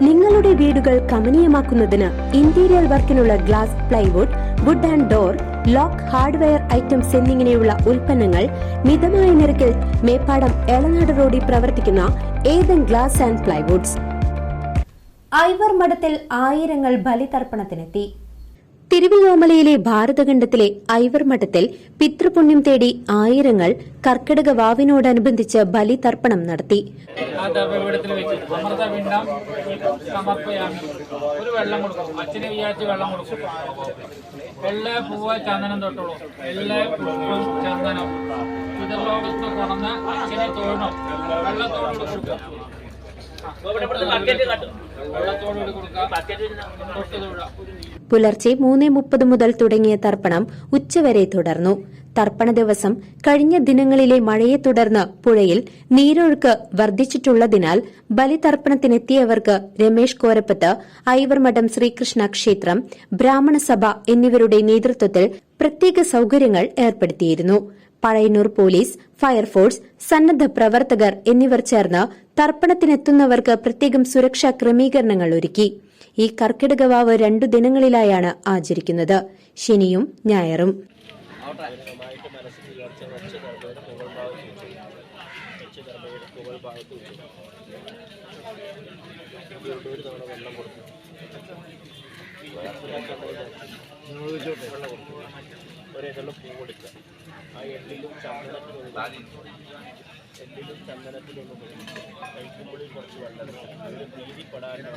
നിങ്ങളുടെ വീടുകൾ കമനീയമാക്കുന്നതിന് interior വർക്കിനുള്ള glass plywood wood and door lock hardware items എന്നിങ്ങനെയുള്ള ഉൽപ്പന്നങ്ങൾ മിതമായ നിരക്കിൽ മേപ്പാടം എളനാട് റോഡിൽ പ്രവർത്തിക്കുന്ന ഏതൻ ഗ്ലാസ് ആൻഡ് പ്ലൈവുഡ്സ് ഐവർ മഠത്തിൽ ആയിരങ്ങൾ ബലിതർപ്പണത്തിനെത്തി. തിരുവല്ലോമലയിലെ ഭാരതഖണ്ഡത്തിലെ ഐവർ മഠത്തിൽ പിതൃപുണ്യം തേടി ആയിരങ്ങൾ കർക്കിടക വാവിനോടനുബന്ധിച്ച് നടത്തി. ദ്രവ്യപീഠത്തിൽ വെച്ച് അമൃതപിണ്ഡം ഒരു വെള്ളം കൊടുക്കും. വെള്ളം കൊടുക്കും. പൂവ ചന്ദനം ചന്ദനം. കൊടുക്കുക പുലർച്ചെ മൂന്ന് മുപ്പത് മുതൽ തുടങ്ങിയ തർപ്പണം ഉച്ചവരെ തുടർന്നു. തർപ്പണ ദിവസം കഴിഞ്ഞ ദിനങ്ങളിലെ മഴയെ തുടർന്ന് പുഴയിൽ നീരൊഴുക്ക് വർദ്ധിച്ചിട്ടുള്ളതിനാൽ ബലിതർപ്പണത്തിനെത്തിയവർക്ക് രമേശ് കോരപ്പത്ത് ഐവർമഠം ശ്രീകൃഷ്ണ ക്ഷേത്രം ബ്രാഹ്മണസഭ എന്നിവരുടെ നേതൃത്വത്തിൽ പ്രത്യേക സൌകര്യങ്ങൾ ഏർപ്പെടുത്തിയിരുന്നു. പഴയന്നൂർ പോലീസ് ഫയർഫോഴ്സ് സന്നദ്ധ പ്രവർത്തകർ എന്നിവർ ചേർന്ന് തർപ്പണത്തിനെത്തുന്നവർക്ക് പ്രത്യേകം സുരക്ഷാ ക്രമീകരണങ്ങൾ ഒരുക്കി. ഈ കർക്കിടകവാവ് രണ്ടു ദിനങ്ങളിലായാണ് ആചരിക്കുന്നത്. ശനിയും ഞായറും. ഭാഗത്ത് വെച്ചു ഒച്ച കർമ്മയുടെ മുകൾ ഭാഗത്ത് വെച്ചു ഒരു തവണ വെള്ളം കൊടുത്തു ഒരെണ്ണം പൂ കൊടുക്കുക ആ എള്ളിലും ചന്ദനത്തിലും എള്ളിലും ചന്ദനത്തിലൊന്നും കഴിക്കുമ്പോഴും കുറച്ച് വെള്ളം ഒരു ഭീതി പെടാനുള്ള